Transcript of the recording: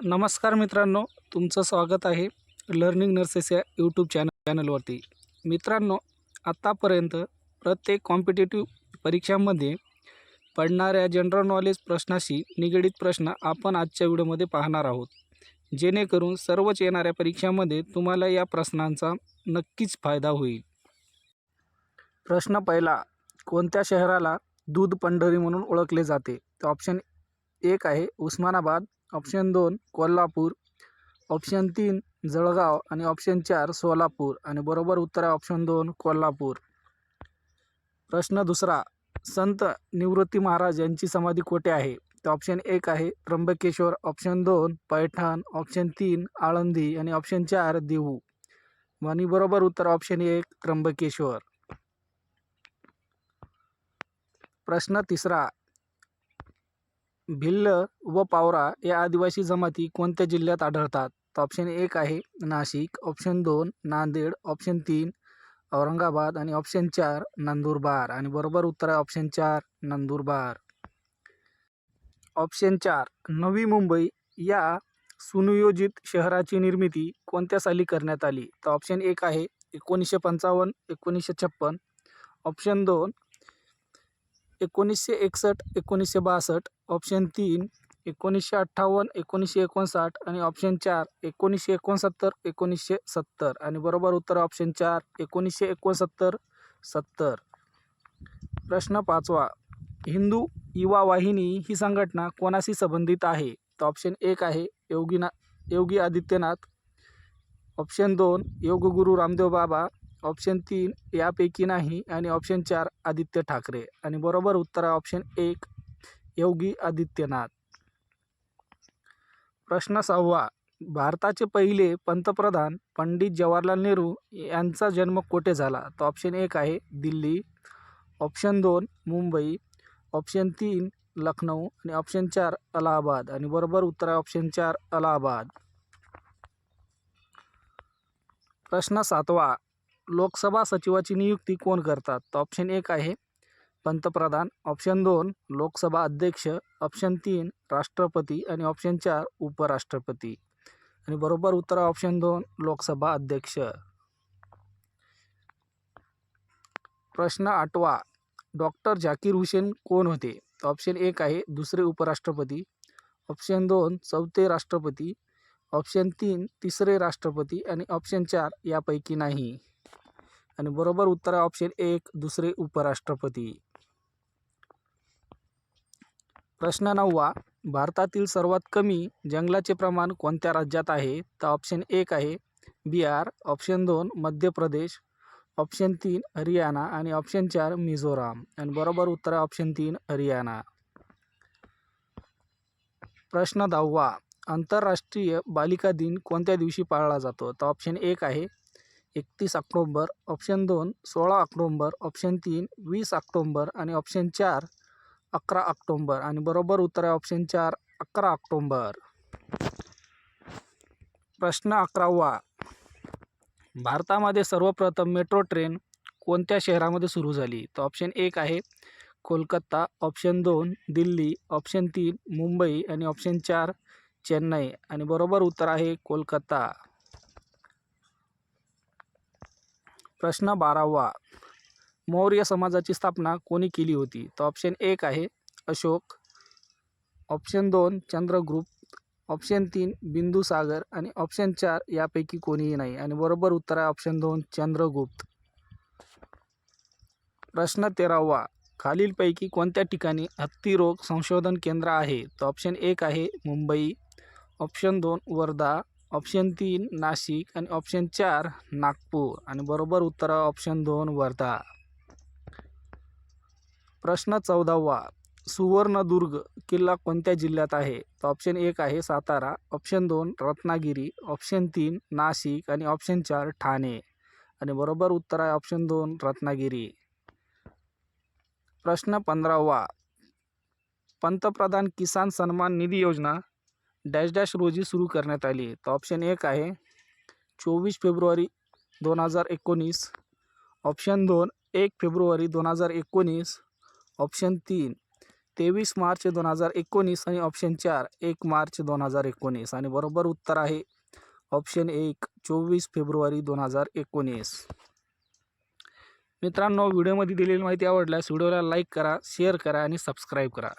नमस्कार मित्रांनो तुमचं स्वागत आहे लर्निंग नर्सेस या यूट्यूब चॅनल चॅनलवरती मित्रांनो आत्तापर्यंत प्रत्येक कॉम्पिटेटिव्ह परीक्षांमध्ये पडणाऱ्या जनरल नॉलेज प्रश्नाशी निगडीत प्रश्न आपण आजच्या व्हिडिओमध्ये पाहणार आहोत. जेणेकरून सर्वच येणाऱ्या परीक्षांमध्ये तुम्हाला या प्रश्नांचा नक्कीच फायदा होईल. प्रश्न पहिला कोणत्या शहराला दूध पंढरी म्हणून ओळखले जाते? तर ऑप्शन एक आहे उस्मानाबाद ऑप्शन दोन कोल्हापूर ऑप्शन तीन जळगाव आणि ऑप्शन चार सोलापूर आणि बरोबर उत्तर आहे ऑप्शन दोन कोल्हापूर. प्रश्न दुसरा संत निवृत्ती महाराज यांची समाधी कोठे आहे? तर ऑप्शन एक आहे त्र्यंबकेश्वर ऑप्शन दोन पैठण ऑप्शन तीन आळंदी आणि ऑप्शन चार देहू. आणि बरोबर उत्तर ऑप्शन एक त्र्यंबकेश्वर. प्रश्न तिसरा भिल्ल व पावरा या आदिवासी जमाती कोणत्या जिल्ह्यात आढळतात? तर ऑप्शन एक आहे नाशिक ऑप्शन दोन नांदेड ऑप्शन तीन औरंगाबाद आणि ऑप्शन चार नंदुरबार आणि बरोबर उत्तर आहे ऑप्शन चार नंदुरबार. ऑप्शन चार नवी मुंबई या सुनियोजित शहराची निर्मिती कोणत्या साली करण्यात आली? तर ऑप्शन एक आहे एकोणीसशे पंचावन्न एकोणीसशे छप्पन. ऑप्शन दोन एकोणीसशे एकसष्ट एकोणीसशे बासष्ट ऑप्शन तीन एकोणीसशे अठ्ठावन्न एकोणीसशे एकोणसाठ आणि ऑप्शन चार एकोणीसशे एकोणसत्तर एकोणीसशे सत्तर. आणि बरोबर उत्तर ऑप्शन चार एकोणीसशे एकोणसत्तर सत्तर. प्रश्न पाचवा. हिंदू युवा वाहिनी ही संघटना कोणाशी संबंधित आहे? तर ऑप्शन एक आहे योगीना योगी आदित्यनाथ. ऑप्शन दोन योगगुरू रामदेव बाबा. ऑप्शन तीन यापैकी नाही आणि ऑप्शन चार आदित्य ठाकरे. आणि बरोबर उत्तर आहे ऑप्शन एक योगी आदित्यनाथ. प्रश्न सहावा भारताचे पहिले पंतप्रधान पंडित जवाहरलाल नेहरू यांचा जन्म कोठे झाला? तर ऑप्शन एक आहे दिल्ली ऑप्शन दोन मुंबई ऑप्शन तीन लखनौ आणि ऑप्शन चार अलाहाबाद. आणि बरोबर उत्तर आहे ऑप्शन चार अलाहाबाद. प्रश्न सातवा लोकसभा सचिवाची नियुक्ती कोण करतात? तर ऑप्शन एक आहे पंतप्रधान. ऑप्शन दोन लोकसभा अध्यक्ष. ऑप्शन तीन राष्ट्रपती. आणि ऑप्शन चार उपराष्ट्रपती. आणि बरोबर उत्तर ऑप्शन दोन लोकसभा अध्यक्ष. प्रश्न आठवा. डॉक्टर झाकीर हुसेन कोण होते? ऑप्शन एक आहे दुसरे उपराष्ट्रपती. ऑप्शन दोन चौथे राष्ट्रपती. ऑप्शन तीन तिसरे राष्ट्रपती. आणि ऑप्शन चार यापैकी नाही. आणि बरोबर उत्तर आहे ऑप्शन एक दुसरे उपराष्ट्रपती. प्रश्न नववा भारतातील सर्वात कमी जंगलाचे प्रमाण कोणत्या राज्यात आहे? तर ऑप्शन एक आहे बिहार ऑप्शन दोन मध्य प्रदेश ऑप्शन तीन हरियाणा आणि ऑप्शन चार मिझोराम. आणि बरोबर उत्तर आहे ऑप्शन तीन हरियाणा. प्रश्न दहावा आंतरराष्ट्रीय बालिका दिन कोणत्या दिवशी पाळला जातो? तर ऑप्शन एक आहे एकतीस ऑक्टोंबर ऑप्शन दोन सोळा ऑक्टोंबर ऑप्शन तीन वीस ऑक्टोंबर आणि ऑप्शन चार अकरा ऑक्टोंबर आणि बरोबर उत्तर आहे ऑप्शन चार अकरा ऑक्टोंबर. प्रश्न अकरावा. भारतामध्ये सर्वप्रथम मेट्रो ट्रेन कोणत्या शहरामध्ये सुरू झाली? तर ऑप्शन एक आहे कोलकाता ऑप्शन दोन दिल्ली ऑप्शन तीन मुंबई आणि ऑप्शन चार चेन्नई आणि बरोबर उत्तर आहे कोलकाता. प्रश्न बारावा. मौर्य समाजाची स्थापना कोणी केली होती? तर ऑप्शन एक आहे अशोक ऑप्शन दोन चंद्रगुप्त ऑप्शन तीन बिंदुसागर आणि ऑप्शन चार यापैकी कोणीही नाही. आणि बरोबर उत्तर आहे ऑप्शन दोन चंद्रगुप्त. प्रश्न तेरावा. खालीलपैकी कोणत्या ठिकाणी हत्तीरोग संशोधन केंद्र आहे? तर ऑप्शन एक आहे मुंबई ऑप्शन दोन वर्धा ऑप्शन तीन नाशिक आणि ऑप्शन चार नागपूर. आणि बरोबर उत्तर ऑप्शन दोन वर्धा. प्रश्न चौदावा सुवर्णदुर्ग किल्ला कोणत्या जिल्ह्यात आहे? तर ऑप्शन एक आहे सातारा ऑप्शन दोन रत्नागिरी ऑप्शन तीन नाशिक आणि ऑप्शन चार ठाणे. आणि बरोबर उत्तर आहे ऑप्शन दोन रत्नागिरी. प्रश्न पंधरावा पंतप्रधान किसान सन्मान निधी योजना डॅश डॅश रोजी सुरू करण्यात आली तर ऑप्शन एक आहे चोवीस फेब्रुवारी दोन हजार एकोणीस. ऑप्शन दोन एक फेब्रुवारी दोन हजार एकोणीस. ऑप्शन तीन तेवीस मार्च दोन हजार एकोणीस आणि ऑप्शन चार एक मार्च दोन हजार एकोणीस. आणि बरोबर उत्तर आहे ऑप्शन एक चोवीस फेब्रुवारी दोन हजार एकोणीस. मित्रांनो व्हिडिओमध्ये दिलेली माहिती आवडल्यास व्हिडिओला लाईक करा शेअर करा आणि सबस्क्राईब करा.